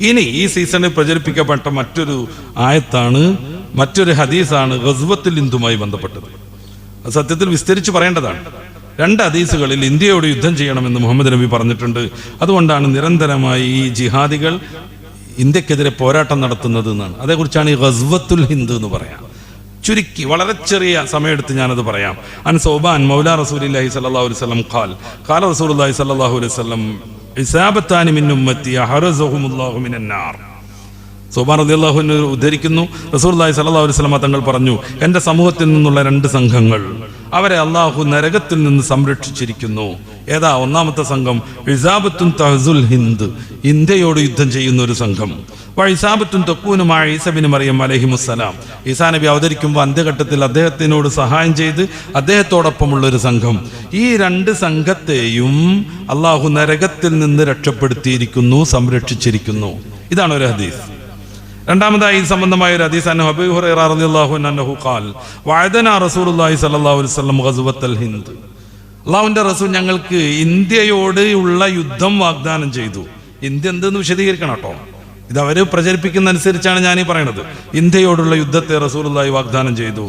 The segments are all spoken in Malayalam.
ഇനി ഈ സീസണിൽ പ്രചരിപ്പിക്കപ്പെട്ട മറ്റൊരു ആയത്താണ് മറ്റൊരു ഹദീസാണ് ഗസ്വത്തിൽ ഇന്ദുമായി ബന്ധപ്പെട്ടത്. സത്യത്തിൽ വിസ്തരിച്ച് പറയേണ്ടതാണ്. രണ്ട് ഹദീസുകളിൽ ഇന്ത്യയോട് യുദ്ധം ചെയ്യണമെന്ന് മുഹമ്മദ് നബി പറഞ്ഞിട്ടുണ്ട്. അതുകൊണ്ടാണ് നിരന്തരമായി ഈ ജിഹാദികൾ ഇന്ത്യക്കെതിരെ പോരാട്ടം നടത്തുന്നത് എന്നാണ്. അതേക്കുറിച്ചാണ് ഈ ഗസ്വത്തുൽ ഹിന്ദ് എന്ന് പറയാം. ചുരുക്കി വളരെ ചെറിയ സമയമെടുത്ത് ഞാനത് പറയാം. അൻ സോബാൻ മൗല റസൂലി സല്ലാ അലൈഹി വസല്ലം ഖാൽ. ഖാല റസൂൽ അലൈഹി വസല്ലം ഇസാബത്താനി മിൻ റളിയല്ലാഹുവിനെ ഉദ്ധരിക്കുന്നു. സല്ലല്ലാഹു അലൈഹി വസല്ലം തങ്ങൾ പറഞ്ഞു എന്റെ സമൂഹത്തിൽ നിന്നുള്ള രണ്ട് സംഘങ്ങൾ അവരെ അള്ളാഹു നരകത്തിൽ നിന്ന് സംരക്ഷിച്ചിരിക്കുന്നു. ഏതാ ഒന്നാമത്തെ സംഘം? ഇസാബത്തും തഹസുൽ ഹിന്ദ്. ഇന്ത്യയോട് യുദ്ധം ചെയ്യുന്ന ഒരു സംഘം വഴിസാബത്തും തൊക്കൂനുമായ ഈസബിന് മറിയം അലഹിമുസ്സലാം. ഈസാ നബി അവതരിക്കുമ്പോൾ അന്ത്യഘട്ടത്തിൽ അദ്ദേഹത്തിനോട് സഹായം ചെയ്ത് അദ്ദേഹത്തോടൊപ്പമുള്ള ഒരു സംഘം. ഈ രണ്ട് സംഘത്തെയും അള്ളാഹു നരകത്തിൽ നിന്ന് രക്ഷപ്പെടുത്തിയിരിക്കുന്നു സംരക്ഷിച്ചിരിക്കുന്നു. ഇതാണ് ഒരു ഹദീസ്. രണ്ടാമതായി ഈ സംബന്ധമായ ഒരു ഹദീസ് അന്നു അബൂ ഹുറൈറ റളിയല്ലാഹു അൻഹു ഖാൽ. വഅദന റസൂലുള്ളാഹി സ്വല്ലല്ലാഹു അലൈഹി വസല്ലം ഹിന്ദ്. അള്ളാഹുവിന്റെ റസൂൽ ഞങ്ങൾക്ക് ഇന്ത്യയോട് ഉള്ള യുദ്ധം വാഗ്ദാനം ചെയ്തു. ഇന്ത്യ എന്തെന്ന് വിശദീകരിക്കണം കേട്ടോ. ഇത് അവർ പ്രചരിപ്പിക്കുന്ന അനുസരിച്ചാണ് ഞാൻ ഈ പറയുന്നത് ഇന്ത്യയോടുള്ള യുദ്ധത്തെ റസൂലുള്ളാഹി വാഗ്ദാനം ചെയ്തു.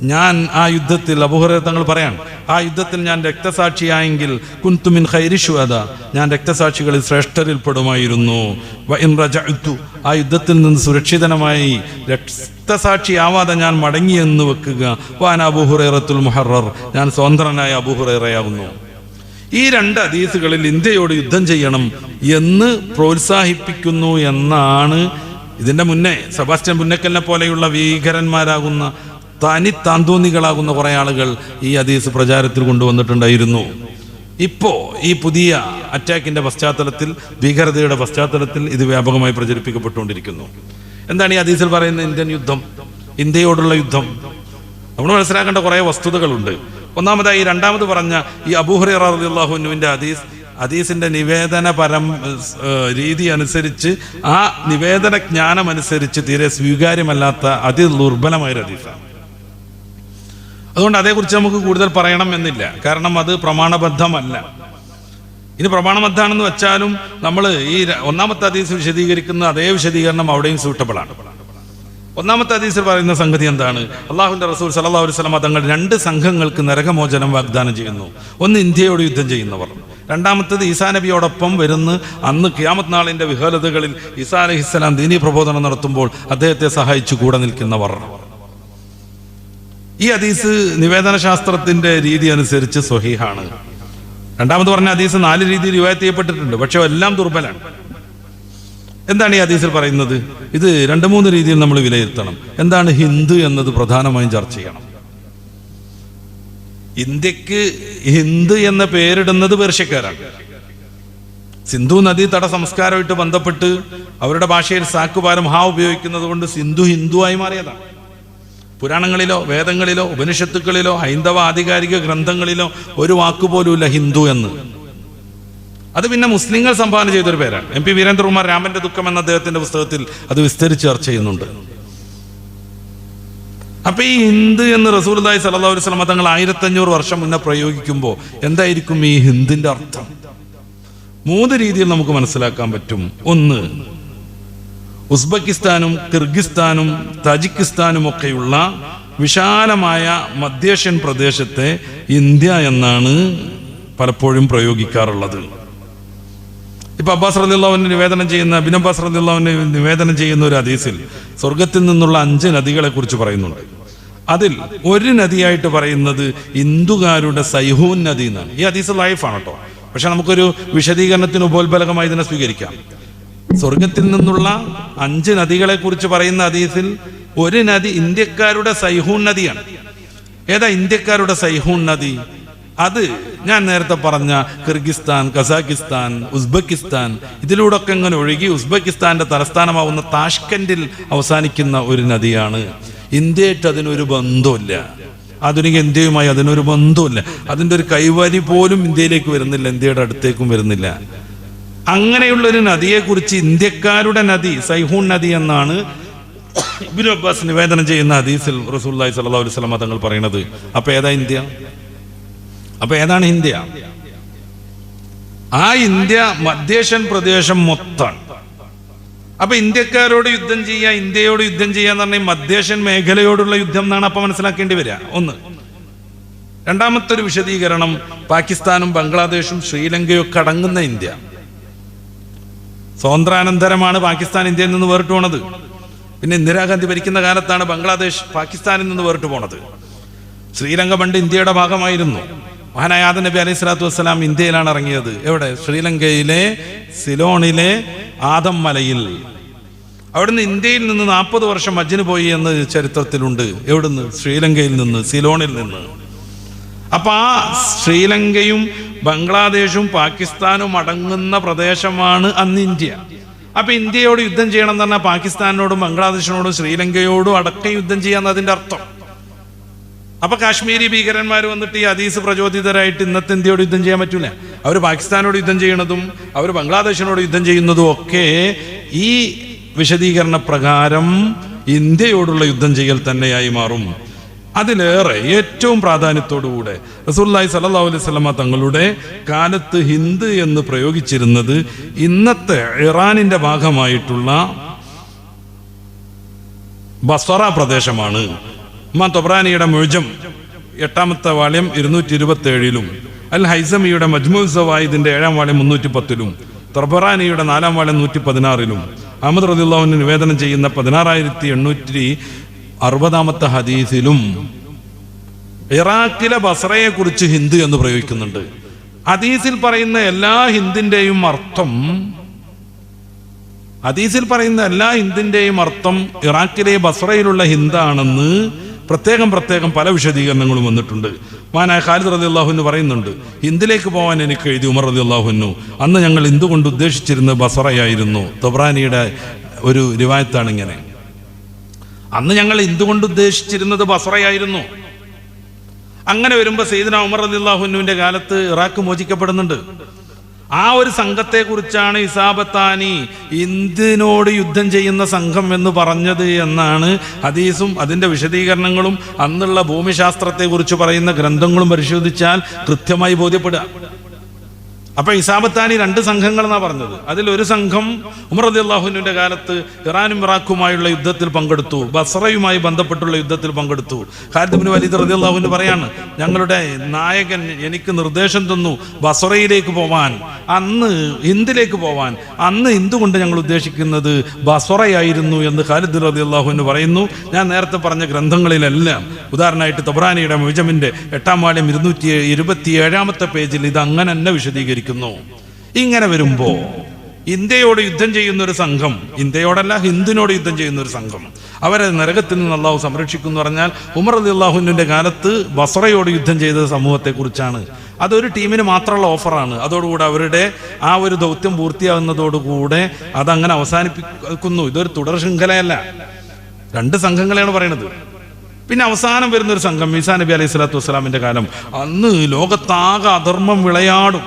ഞാൻ ആ യുദ്ധത്തിൽ അബുഹുറ തങ്ങൾ പറയാൻ ആ യുദ്ധത്തിൽ ഞാൻ രക്തസാക്ഷിയായെങ്കിൽ കുന്തുമിൻ ഹൈരിഷു അത ഞാൻ രക്തസാക്ഷികളിൽ ശ്രേഷ്ഠരിൽ പെടുമായിരുന്നു. ആ യുദ്ധത്തിൽ നിന്ന് സുരക്ഷിതനമായി രക്തസാക്ഷിയാവാതെ ഞാൻ മടങ്ങിയെന്ന് വെക്കുക. വാൻ അബുഹുറേറത്തുൽ മുഹറർ ഞാൻ സ്വതന്ത്രനായ അബുഹുറേറയാവുന്നു ഈ രണ്ട് അതീസുകളിൽ ഇന്ത്യയോട് യുദ്ധം ചെയ്യണം എന്ന് പ്രോത്സാഹിപ്പിക്കുന്നു എന്നാണ് ഇതിന്റെ മുന്നേ സെബാസ്റ്റ്യൻ പുന്നക്കലിനെ പോലെയുള്ള ഭീകരന്മാരാകുന്ന തനി താന്തോന്നികളാകുന്ന കുറെ ആളുകൾ ഈ ഹദീസ് പ്രചാരത്തിൽ കൊണ്ടുവന്നിട്ടുണ്ടായിരുന്നു. ഇപ്പോ ഈ പുതിയ അറ്റാക്കിന്റെ പശ്ചാത്തലത്തിൽ ഭീകരതയുടെ പശ്ചാത്തലത്തിൽ ഇത് വ്യാപകമായി പ്രചരിപ്പിക്കപ്പെട്ടുകൊണ്ടിരിക്കുന്നു. എന്താണ് ഈ ഹദീസിൽ പറയുന്ന ഇന്ത്യൻ യുദ്ധം? ഇന്ത്യയോടുള്ള യുദ്ധം. നമ്മൾ മനസ്സിലാക്കേണ്ട കുറെ വസ്തുതകളുണ്ട്. ഒന്നാമതായി രണ്ടാമത് പറഞ്ഞ ഈ അബൂഹറി അള്ളാഹുനുവിന്റെ ഹദീസ് ഹദീസിന്റെ നിവേദന പരം രീതി അനുസരിച്ച് ആ നിവേദന ജ്ഞാനം അനുസരിച്ച് തീരെ സ്വീകാര്യമല്ലാത്ത അതി ദുർബലമായൊരു ഹദീസാണ്. അതുകൊണ്ട് അതേക്കുറിച്ച് നമുക്ക് കൂടുതൽ പറയണം എന്നില്ല. കാരണം അത് പ്രമാണബദ്ധമല്ല. ഇനി പ്രമാണബദ്ധാണെന്ന് വെച്ചാലും നമ്മൾ ഈ ഒന്നാമത്തെ അതീസ് വിശദീകരിക്കുന്ന അതേ വിശദീകരണം അവിടെയും സൂട്ടബിൾ ആണ്. ഒന്നാമത്തെ അതീസ് പറയുന്ന സംഗതി എന്താണ്? അള്ളാഹുന്റെ റസൂൽ സല്ലല്ലാഹു അലൈഹി വസല്ലമ തങ്ങൾ രണ്ട് സംഘങ്ങൾക്ക് നരകമോചനം വാഗ്ദാനം ചെയ്യുന്നു. ഒന്ന് ഇന്ത്യയോട് യുദ്ധം ചെയ്യുന്നവർ. രണ്ടാമത്തത് ഈസാ നബിയോടൊപ്പം വരുന്ന അന്ന് ക്യാമത് നാളിന്റെ വിഹലതകളിൽ ഈസാ അലഹിസ്സലാം ദീനി പ്രബോധനം നടത്തുമ്പോൾ അദ്ദേഹത്തെ സഹായിച്ചു കൂടെ നിൽക്കുന്നവർ. ഈ ഹദീസ് നിവേദന ശാസ്ത്രത്തിന്റെ രീതി അനുസരിച്ച് സ്വഹീഹാണ്. രണ്ടാമത് പറഞ്ഞ ഹദീസ് നാല് രീതിയിൽ റിവായത്ത് ചെയ്യപ്പെട്ടിട്ടുണ്ട് പക്ഷെ എല്ലാം ദുർബലാണ്. എന്താണ് ഈ ഹദീസിൽ പറയുന്നത്? ഇത് രണ്ട് മൂന്ന് രീതിയിൽ നമ്മൾ വിലയിരുത്തണം. എന്താണ് ഹിന്ദു എന്നത് പ്രധാനമായും ചർച്ച ചെയ്യണം. ഇന്ത്യയ്ക്ക് ഹിന്ദു എന്ന പേരിടുന്നത് പേർഷ്യക്കാരാണ്. സിന്ധു നദീ തട സംസ്കാരമായിട്ട് ബന്ധപ്പെട്ട് അവരുടെ ഭാഷയിൽ സാക്കുപാരം ഹാ ഉപയോഗിക്കുന്നത് കൊണ്ട് സിന്ധു ഹിന്ദു ആയി മാറിയതാണ്. പുരാണങ്ങളിലോ വേദങ്ങളിലോ ഉപനിഷത്തുക്കളിലോ ഹൈന്ദവ ആധികാരിക ഗ്രന്ഥങ്ങളിലോ ഒരു വാക്കുപോലുമില്ല ഹിന്ദു എന്ന്. അത് പിന്നെ മുസ്ലിങ്ങൾ സംഭാവന ചെയ്തൊരു പേരാണ്. എം പി വീരേന്ദ്രകുമാർ രാമന്റെ ദുഃഖം എന്ന അദ്ദേഹത്തിന്റെ പുസ്തകത്തിൽ അത് വിസ്തരിച്ച് ചർച്ച ചെയ്യുന്നുണ്ട്. അപ്പൊ ഈ ഹിന്ദു എന്ന് റസൂർദായി സല്ലാ അലൈഹി വസല്ലം തങ്ങൾ ആയിരത്തഞ്ഞൂറ് വർഷം മുന്നേ പ്രയോഗിക്കുമ്പോൾ എന്തായിരിക്കും ഈ ഹിന്ദിന്റെ അർത്ഥം? മൂന്ന് രീതിയിൽ നമുക്ക് മനസ്സിലാക്കാൻ പറ്റും. ഒന്ന് ഉസ്ബെക്കിസ്ഥാനും കിർഗിസ്ഥാനും തജിക്കിസ്ഥാനും ഒക്കെയുള്ള വിശാലമായ മധ്യേഷ്യൻ പ്രദേശത്തെ ഇന്ത്യ എന്നാണ് പലപ്പോഴും പ്രയോഗിക്കാറുള്ളത്. ഇപ്പൊ അബ്ബാസ് റദിയുള്ളവന് നിവേദനം ചെയ്യുന്ന ബിൻ അബ്ബാസ് റദിള്ളാവിന് നിവേദനം ചെയ്യുന്ന ഒരു ഹദീസിൽ സ്വർഗത്തിൽ നിന്നുള്ള അഞ്ച് നദികളെ കുറിച്ച് പറയുന്നുണ്ട്. അതിൽ ഒരു നദിയായിട്ട് പറയുന്നത് ഹിന്ദുകാരുടെ സൈഹൂൻ നദി എന്നാണ്. ഈ ഹദീസ് ലൈഫാണ് കേട്ടോ. പക്ഷെ നമുക്കൊരു വിശദീകരണത്തിന് ഉപോത്ബലകമായി ഇതിനെ സ്വീകരിക്കാം. സ്വർഗത്തിൽ നിന്നുള്ള അഞ്ച് നദികളെ കുറിച്ച് പറയുന്ന അതീസിൽ ഒരു നദി ഇന്ത്യക്കാരുടെ സൈഹൂൺ നദിയാണ്. ഏതാ ഇന്ത്യക്കാരുടെ സൈഹൂൺ നദി? അത് ഞാൻ നേരത്തെ പറഞ്ഞ കിർഗിസ്ഥാൻ കസാക്കിസ്ഥാൻ ഉസ്ബെക്കിസ്ഥാൻ ഇതിലൂടെയൊക്കെ ഇങ്ങനെ ഒഴുകി ഉസ്ബെക്കിസ്ഥാന്റെ തലസ്ഥാനമാവുന്ന താഷ്കൻഡിൽ അവസാനിക്കുന്ന ഒരു നദിയാണ്. ഇന്ത്യയായിട്ട് അതിനൊരു ബന്ധമില്ല ആധുനിക ഇന്ത്യയുമായി അതിനൊരു ബന്ധമില്ല അതിന്റെ ഒരു കൈവരി പോലും ഇന്ത്യയിലേക്ക് വരുന്നില്ല ഇന്ത്യയുടെ അടുത്തേക്കും വരുന്നില്ല. അങ്ങനെയുള്ള ഒരു നദിയെക്കുറിച്ച് ഇന്ത്യക്കാരുടെ നദി സൈഹൂൺ നദി എന്നാണ് ഇബ്നു അബ്ബാസ് നിവേദനം ചെയ്യുന്ന ഹദീസിൽ റസൂലുള്ളാഹി സ്വല്ലല്ലാഹു അലൈഹി വസല്ലം തങ്ങൾ പറയുന്നത് അപ്പൊ ഏതാ ഇന്ത്യ? അപ്പൊ ഏതാണ് ഇന്ത്യ? ആ ഇന്ത്യ മധ്യേഷ്യൻ പ്രദേശം മൊത്തമാണ് അപ്പൊ ഇന്ത്യക്കാരോട് യുദ്ധം ചെയ്യുക ഇന്ത്യയോട് യുദ്ധം ചെയ്യുക എന്ന് പറഞ്ഞാൽ മധ്യേഷ്യൻ മേഖലയോടുള്ള യുദ്ധം എന്നാണ് അപ്പൊ മനസ്സിലാക്കേണ്ടി വരിക. ഒന്ന്. രണ്ടാമത്തെ ഒരു വിശദീകരണം പാകിസ്ഥാനും ബംഗ്ലാദേശും ശ്രീലങ്കയും ഒക്കെ അടങ്ങുന്ന ഇന്ത്യ. സ്വാതന്ത്ര്യാനന്തരമാണ് പാകിസ്ഥാൻ ഇന്ത്യയിൽ നിന്ന് വേറിട്ട് പോണത്. പിന്നെ ഇന്ദിരാഗാന്ധി ഭരിക്കുന്ന കാലത്താണ് ബംഗ്ലാദേശ് പാകിസ്ഥാനിൽ നിന്ന് വേറിട്ട് പോണത്. ശ്രീലങ്ക പണ്ട് ഇന്ത്യയുടെ ഭാഗമായിരുന്നു. മഹാനായ ആദ നബി അലൈഹി സ്വലാത്തു വസ്സലാം ഇന്ത്യയിലാണ് ഇറങ്ങിയത്. എവിടെ? ശ്രീലങ്കയിലെ സിലോണിലെ ആദം മലയിൽ. അവിടുന്ന് ഇന്ത്യയിൽ നിന്ന് നാൽപ്പത് വർഷം മജ്ജിന് പോയി എന്ന് ചരിത്രത്തിലുണ്ട്. എവിടുന്ന്? ശ്രീലങ്കയിൽ നിന്ന് സിലോണിൽ നിന്ന്. അപ്പൊ ആ ശ്രീലങ്കയും ബംഗ്ലാദേശും പാകിസ്ഥാനും അടങ്ങുന്ന പ്രദേശമാണ് അന്ന് ഇന്ത്യ. അപ്പൊ ഇന്ത്യയോട് യുദ്ധം ചെയ്യണം എന്ന് പറഞ്ഞാൽ പാകിസ്ഥാനോടും ബംഗ്ലാദേശിനോടും ശ്രീലങ്കയോടും അടക്കം യുദ്ധം ചെയ്യാന്ന് അതിന്റെ അർത്ഥം. അപ്പൊ കാശ്മീരി ഭീകരന്മാർ വന്നിട്ട് ഈ അതീസ് പ്രചോദിതരായിട്ട് ഇന്നത്തെ ഇന്ത്യയോട് യുദ്ധം ചെയ്യാൻ പറ്റൂല. അവർ പാകിസ്ഥാനോട് യുദ്ധം ചെയ്യണതും അവർ ബംഗ്ലാദേശിനോട് യുദ്ധം ചെയ്യുന്നതും ഒക്കെ ഈ വിശദീകരണ പ്രകാരം ഇന്ത്യയോടുള്ള യുദ്ധം ചെയ്യൽ തന്നെയായി മാറും. അതിലേറെ ഏറ്റവും പ്രാധാന്യത്തോടുകൂടെ റസൂല്ലായി സല്ലാ അലൈഹി വസല്ലമ തങ്ങളുടെ കാലത്ത് ഹിന്ദ് എന്ന് പ്രയോഗിച്ചിരുന്നത് ഇന്നത്തെ ഇറാനിന്റെ ഭാഗമായിട്ടുള്ള ബസ്വറ പ്രദേശമാണ്. ഇമാം തൊബ്രാനിയുടെ മുഴുജം എട്ടാമത്തെ വാള്യം ഇരുന്നൂറ്റി ഇരുപത്തി ഏഴിലും അൽ ഹൈസമിയുടെ മജ്മു സവായിദിന്റെ ഏഴാം വാള്യം മുന്നൂറ്റി പത്തിലും തൊബ്രാനിയുടെ നാലാം വാള്യം നൂറ്റി പതിനാറിലും അഹമ്മദ് റദിള്ളാഹുവിന് നിവേദനം ചെയ്യുന്ന പതിനാറായിരത്തി എണ്ണൂറ്റി അറുപതാമത്തെ ഹദീസിലും ഇറാഖിലെ ബസ്രയെ കുറിച്ച് ഹിന്ദു എന്ന് പ്രയോഗിക്കുന്നുണ്ട്. ഹദീസിൽ പറയുന്ന എല്ലാ ഹിന്ദിന്റെയും അർത്ഥം ഹദീസിൽ പറയുന്ന എല്ലാ ഹിന്ദിന്റെയും അർത്ഥം ഇറാഖിലെ ബസ്രയിലുള്ള ഹിന്ദാണെന്ന് പ്രത്യേകം പ്രത്യേകം പല വിശദീകരണങ്ങളും വന്നിട്ടുണ്ട്. മാനായ ഖാലിദ് റതി അള്ളാഹുന്ന് പറയുന്നുണ്ട് ഹിന്ദിലേക്ക് പോകാൻ എനിക്ക് എഴുതി ഉമർ റതി അള്ളാഹുന്നു അന്ന് ഞങ്ങൾ ഹിന്ദു കൊണ്ട് ഉദ്ദേശിച്ചിരുന്നത് ബസറയായിരുന്നു തൊബ്രാനിയുടെ ഒരു രിവായത്താണ് ഇങ്ങനെ. അന്ന് ഞങ്ങൾ എന്തുകൊണ്ട് ഉദ്ദേശിച്ചിരുന്നത് ബസറയായിരുന്നു അങ്ങനെ വരുമ്പോൾ സെയ്ദിന ഉമർ അലിള്ളാഹുനുവിന്റെ കാലത്ത് ഇറാഖ് മോചിക്കപ്പെടുന്നുണ്ട്. ആ ഒരു സംഘത്തെ കുറിച്ചാണ് ഇസാബത്താനി എന്തിനോട് യുദ്ധം ചെയ്യുന്ന സംഘം എന്ന് പറഞ്ഞത് എന്നാണ് ഹദീസും അതിന്റെ വിശദീകരണങ്ങളും അന്നുള്ള ഭൂമിശാസ്ത്രത്തെ കുറിച്ച് പറയുന്ന ഗ്രന്ഥങ്ങളും പരിശോധിച്ചാൽ കൃത്യമായി ബോധ്യപ്പെടുക. അപ്പൊ ഇസാബത്താനി രണ്ട് സംഘങ്ങൾ എന്നാ പറഞ്ഞത്. അതിൽ ഒരു സംഘം ഉമർ അള്ളാഹുവിന്റെ കാലത്ത് ഇറാനും ഇറാഖുമായുള്ള യുദ്ധത്തിൽ പങ്കെടുത്തു. ബസറയുമായി ബന്ധപ്പെട്ടുള്ള യുദ്ധത്തിൽ പങ്കെടുത്തു. ഖാലിദ്ബിൻ വലീദ് റതി അള്ളാഹുവിന് പറയാണ് ഞങ്ങളുടെ നായകൻ എനിക്ക് നിർദ്ദേശം തന്നു ബസറയിലേക്ക് പോവാൻ. അന്ന് ഹിന്ദിലേക്ക് പോവാൻ. അന്ന് എന്തുകൊണ്ട് ഞങ്ങൾ ഉദ്ദേശിക്കുന്നത് ബസറയായിരുന്നു എന്ന് ഖാലിദ് റതി അള്ളാഹുവിന് പറയുന്നു. ഞാൻ നേരത്തെ പറഞ്ഞ ഗ്രന്ഥങ്ങളിലെല്ലാം ഉദാഹരണമായിട്ട് തൊബ്രാനിയുടെ മുജമിന്റെ എട്ടാം വാള്യം ഇരുന്നൂറ്റി ഇരുപത്തി ഏഴാമത്തെ പേജിൽ ഇത് അങ്ങനെ തന്നെ വിശദീകരിക്കുന്നു. ഇങ്ങനെ വരുമ്പോ ഇന്ത്യയോട് യുദ്ധം ചെയ്യുന്ന ഒരു സംഘം ഇന്ത്യയോടല്ല ഹിന്ദുവിനോട് യുദ്ധം ചെയ്യുന്ന ഒരു സംഘം അവരെ നരകത്തിൽ നിന്ന് അള്ളാഹു സംരക്ഷിക്കും പറഞ്ഞാൽ ഉമർ അലി അള്ളാഹുവിന്റെ കാലത്ത് ബസറയോട് യുദ്ധം ചെയ്ത സമൂഹത്തെ കുറിച്ചാണ് അതൊരു ടീമിന് മാത്രമുള്ള ഓഫറാണ്. അതോടുകൂടെ അവരുടെ ആ ഒരു ദൗത്യം പൂർത്തിയാകുന്നതോടുകൂടെ അതങ്ങനെ അവസാനിപ്പിക്കുന്നു. ഇതൊരു തുടർ ശൃംഖലയല്ല രണ്ട് സംഘങ്ങളെയാണ് പറയുന്നത്. പിന്നെ അവസാനം വരുന്ന ഒരു സംഘം ഈസാ നബി അലൈഹി സ്വലാത്തു വസ്സലാമിന്റെ കാലം. അന്ന് ലോകത്താകെ അധർമ്മം വിളയാടും.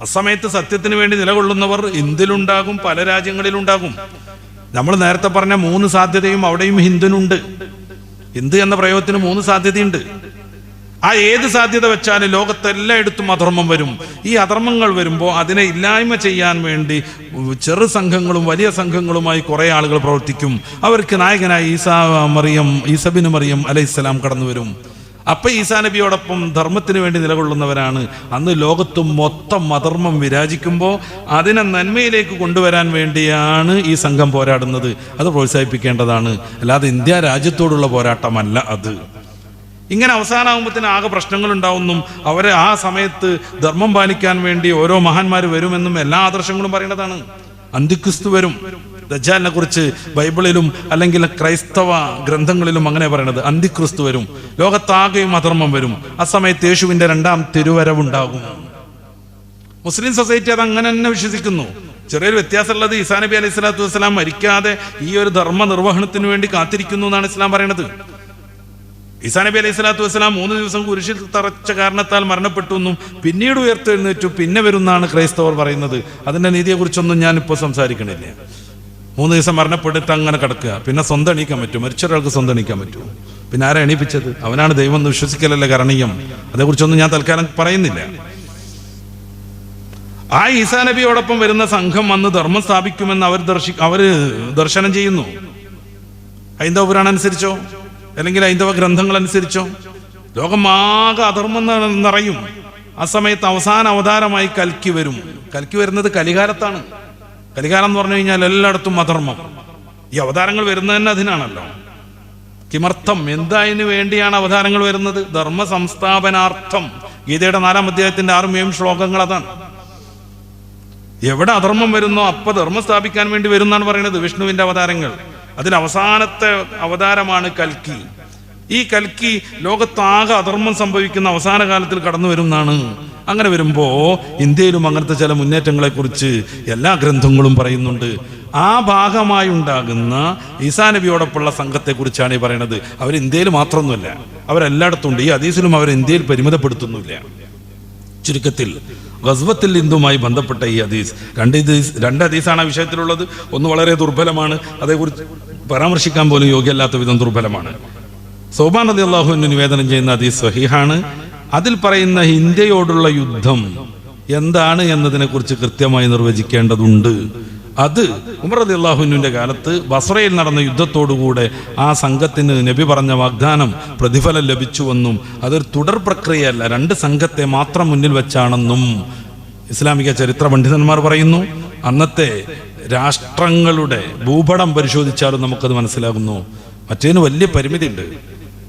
അസമയത്ത് സത്യത്തിന് വേണ്ടി നിലകൊള്ളുന്നവർ ഇന്ത്യയിലുണ്ടാകും പല രാജ്യങ്ങളിലുണ്ടാകും. നമ്മൾ നേരത്തെ പറഞ്ഞ മൂന്ന് സാധ്യതയും അവിടെയും ഹിന്ദുനുണ്ട്. ഹിന്ദു എന്ന പ്രയോഗത്തിന് മൂന്ന് സാധ്യതയുണ്ട്. ആ ഏത് സാധ്യത വെച്ചാലും ലോകത്തെല്ലായിടത്തും അധർമ്മം വരും. ഈ അധർമ്മങ്ങൾ വരുമ്പോൾ അതിനെ ഇല്ലായ്മ ചെയ്യാൻ വേണ്ടി ചെറു സംഘങ്ങളും വലിയ സംഘങ്ങളുമായി കുറെ ആളുകൾ പ്രവർത്തിക്കും. അവർക്ക് നായകനായി ഈസാ മറിയം ഈസബിന് മറിയം അലൈഹിസ്സലാം കടന്നു വരും. അപ്പൊ ഈസാ നബിയോടൊപ്പം ധർമ്മത്തിന് വേണ്ടി നിലകൊള്ളുന്നവരാണ്. അന്ന് ലോകത്തും മൊത്തം അധർമ്മം വിരാജിക്കുമ്പോൾ അതിനെ നന്മയിലേക്ക് കൊണ്ടുവരാൻ വേണ്ടിയാണ് ഈ സംഘം പോരാടുന്നത്. അത് പ്രോത്സാഹിപ്പിക്കേണ്ടതാണ്. അല്ലാതെ ഇന്ത്യ രാജ്യത്തോടുള്ള പോരാട്ടമല്ല അത്. ഇങ്ങനെ അവസാനമാകുമ്പോഴത്തേന് ആകെ പ്രശ്നങ്ങൾ ഉണ്ടാവുന്നും അവരെ ആ സമയത്ത് ധർമ്മം പാലിക്കാൻ വേണ്ടി ഓരോ മഹാന്മാർ വരുമെന്നും എല്ലാ ആദർശങ്ങളും പറയുന്നതാണ്. അന്തിക്രിസ്തു വരും. ദജാലിനെ കുറിച്ച് ബൈബിളിലും അല്ലെങ്കിൽ ക്രൈസ്തവ ഗ്രന്ഥങ്ങളിലും അങ്ങനെ പറയണത്. അന്തിക്രിസ്തു വരും. ലോകത്താകെയും അധർമ്മം വരും. ആ സമയത്ത് യേശുവിന്റെ രണ്ടാം തിരുവരവുണ്ടാകും. മുസ്ലിം സൊസൈറ്റി അത് അങ്ങനെ തന്നെ വിശ്വസിക്കുന്നു. ചെറിയൊരു വ്യത്യാസമുള്ളത് ഇസാ നബി അലൈഹി സ്വലാത്തു വസ്സലാം മരിക്കാതെ ഈ ഒരു ധർമ്മ നിർവഹണത്തിന് വേണ്ടി കാത്തിരിക്കുന്നു എന്നാണ് ഇസ്ലാം പറയണത് ഈസാ നബി അലൈഹി സ്വലാത്തു വസ്സലാം മൂന്ന് ദിവസം കുരിശിൽ തറച്ച കാരണത്താൽ മരണപ്പെട്ടു എന്നും പിന്നീട് ഉയർത്തെഴുന്നേറ്റു പിന്നെ വരുന്നാണ് ക്രൈസ്തവർ പറയുന്നത്. അതിന്റെ നീതിയെക്കുറിച്ചൊന്നും ഞാൻ ഇപ്പോൾ സംസാരിക്കണില്ല. മൂന്ന് ദിവസം മരണപ്പെട്ടിട്ട് അങ്ങനെ കിടക്കുക. പിന്നെ സ്വന്തം എണീക്കാൻ പറ്റും മരിച്ച ഒരാൾക്ക് സ്വന്തം എണീക്കാൻ പറ്റുമോ? പിന്നെ ആരാ എണീപ്പിച്ചത്? അവനാണ് ദൈവം എന്ന് വിശ്വസിക്കലല്ലേ കരണീയം? അതേക്കുറിച്ചൊന്നും ഞാൻ തൽക്കാലം പറയുന്നില്ല. ആ ഈസാ നബിയോടൊപ്പം വരുന്ന സംഘം വന്ന് ധർമ്മം സ്ഥാപിക്കുമെന്ന് അവർ ദർശി അവർ ദർശനം ചെയ്യുന്നു. ഹൈന്ദവ അനുസരിച്ചോ അല്ലെങ്കിൽ ഹൈന്ദവ ഗ്രന്ഥങ്ങൾ അനുസരിച്ചോ ലോകമാകെ അധർമ്മം നിറയും. ആ സമയത്ത് അവസാന അവതാരമായി കൽക്കി വരും. കൽക്കി വരുന്നത് കലികാലത്താണ്. കലികാലം എന്ന് പറഞ്ഞു കഴിഞ്ഞാൽ എല്ലായിടത്തും അധർമ്മം. ഈ അവതാരങ്ങൾ വരുന്നത് തന്നെ അതിനാണല്ലോ. കിമർത്ഥം എന്തായതിനു വേണ്ടിയാണ് അവതാരങ്ങൾ വരുന്നത്? ധർമ്മ സംസ്ഥാപനാർത്ഥം ഗീതയുടെ നാലാം അധ്യായത്തിന്റെ ആറും ഏഴും ശ്ലോകങ്ങൾ അതാണ്. എവിടെ അധർമ്മം വരുന്നോ അപ്പൊ ധർമ്മം സ്ഥാപിക്കാൻ വേണ്ടി വരുന്നാണ് പറയുന്നത് വിഷ്ണുവിന്റെ അവതാരങ്ങൾ. അതിൽ അവസാനത്തെ അവതാരമാണ് കൽക്കി. ഈ കൽക്കി ലോകത്താകെ അധർമ്മം സംഭവിക്കുന്ന അവസാന കാലത്തിൽ കടന്നു വരുന്നതാണ്. അങ്ങനെ വരുമ്പോ ഇന്ത്യയിലും അങ്ങനത്തെ ചില മുന്നേറ്റങ്ങളെ കുറിച്ച് എല്ലാ ഗ്രന്ഥങ്ങളും പറയുന്നുണ്ട്. ആ ഭാഗമായി ഉണ്ടാകുന്ന ഈസാ നബിയോടൊപ്പമുള്ള സംഘത്തെ കുറിച്ചാണ് ഈ പറയുന്നത് അവർ ഇന്ത്യയിൽ മാത്രമൊന്നുമല്ല അവരെല്ലായിടത്തും ഉണ്ട്. ഈ അതീസിലും അവർ ഇന്ത്യയിൽ പരിമിതപ്പെടുത്തുന്നില്ല ചുരുക്കത്തിൽ ഗസ്വത്തിൽ ഹിന്ദുമായി ബന്ധപ്പെട്ട ഈ ഹദീസ്. രണ്ട് ഹദീസ് രണ്ട് ഹദീസാണ് ആ വിഷയത്തിലുള്ളത്. ഒന്ന് വളരെ ദുർബലമാണ്. അതേക്കുറിച്ച് പരാമർശിക്കാൻ പോലും യോഗ്യമല്ലാത്ത വിധം ദുർബലമാണ്. സോബാൻ അലി അള്ളാഹുവിന് നിവേദനം ചെയ്യുന്ന ഹദീസ് സഹിഹാണ്. അതിൽ പറയുന്ന ഇന്ത്യയോടുള്ള യുദ്ധം എന്താണ് എന്നതിനെക്കുറിച്ച് കൃത്യമായി നിർവചിക്കേണ്ടതുണ്ട്. അത് ഉമർ അലി അള്ളാഹുവിന്റെ കാലത്ത് ബസ്രയിൽ നടന്ന യുദ്ധത്തോടുകൂടെ ആ സംഘത്തിന് നബി പറഞ്ഞ വാഗ്ദാനം പ്രതിഫലം ലഭിച്ചുവെന്നും അതൊരു തുടർ പ്രക്രിയയല്ല. രണ്ട് സംഘത്തെ മാത്രം മുന്നിൽ വെച്ചാണെന്നും ഇസ്ലാമിക ചരിത്ര പണ്ഡിതന്മാർ പറയുന്നു. അന്നത്തെ രാഷ്ട്രങ്ങളുടെ ഭൂപടം പരിശോധിച്ചാലും നമുക്കത് മനസ്സിലാകുന്നു. മറ്റേതിന് വലിയ പരിമിതിയുണ്ട്.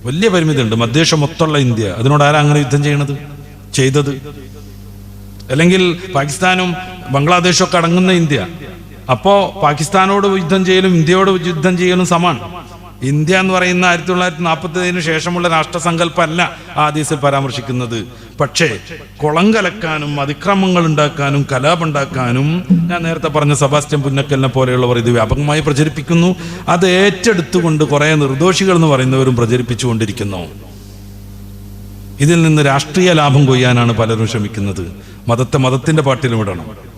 വലിയ പരിമിതിയുണ്ട്. മധ്യേഷ്യ മൊത്തമുള്ള ഇന്ത്യ. അതിനോട് ആരാ അങ്ങനെ യുദ്ധം ചെയ്യണത്? ചെയ്തത്. അല്ലെങ്കിൽ പാകിസ്ഥാനും ബംഗ്ലാദേശും ഒക്കെ അടങ്ങുന്ന ഇന്ത്യ. അപ്പോ പാകിസ്ഥാനോട് യുദ്ധം ചെയ്യലും ഇന്ത്യയോട് യുദ്ധം ചെയ്യലും സമാണ്. ഇന്ത്യ എന്ന് പറയുന്ന ആയിരത്തി തൊള്ളായിരത്തി നാൽപ്പത്തി ഏഴിന് ശേഷമുള്ള രാഷ്ട്രസങ്കല്പമല്ല ആ ഹദീസിൽ പരാമർശിക്കുന്നത്. പക്ഷേ കുളം കലക്കാനും അതിക്രമങ്ങൾ ഉണ്ടാക്കാനും കലാപുണ്ടാക്കാനും ഞാൻ നേരത്തെ പറഞ്ഞ സെബാസ്റ്റ്യൻ പുന്നക്കലിനെ പോലെയുള്ളവർ ഇത് വ്യാപകമായി പ്രചരിപ്പിക്കുന്നു. അത് ഏറ്റെടുത്തുകൊണ്ട് കുറെ നിർദോഷികൾ എന്ന് പറയുന്നവരും പ്രചരിപ്പിച്ചുകൊണ്ടിരിക്കുന്നു. ഇതിൽ നിന്ന് രാഷ്ട്രീയ ലാഭം കൊയ്യാനാണ് പലരും ശ്രമിക്കുന്നത്. മതത്തെ മതത്തിന്റെ പാട്ടിലും വിടണം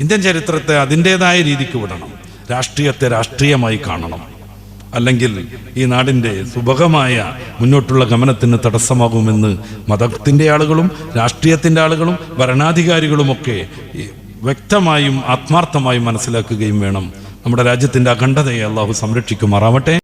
ഇന്ത്യൻ ചരിത്രത്തെ അതിന്റെതായ രീതിക്ക് വിടണം. രാഷ്ട്രീയത്തെ രാഷ്ട്രീയമായി കാണണം. അല്ലെങ്കിൽ ഈ നാടിന്റെ സുഭകമായ മുന്നോട്ടുള്ള ഗമനത്തിന് തടസ്സമാകുമെന്ന് മതത്തിന്റെ ആളുകളും രാഷ്ട്രീയത്തിന്റെ ആളുകളും ഭരണാധികാരികളുമൊക്കെ വ്യക്തമായും ആത്മാർത്ഥമായും മനസ്സിലാക്കുകയും വേണം. നമ്മുടെ രാജ്യത്തിന്റെ അഖണ്ഡതയെ അള്ളാഹു സംരക്ഷിക്കുമാറാവട്ടെ.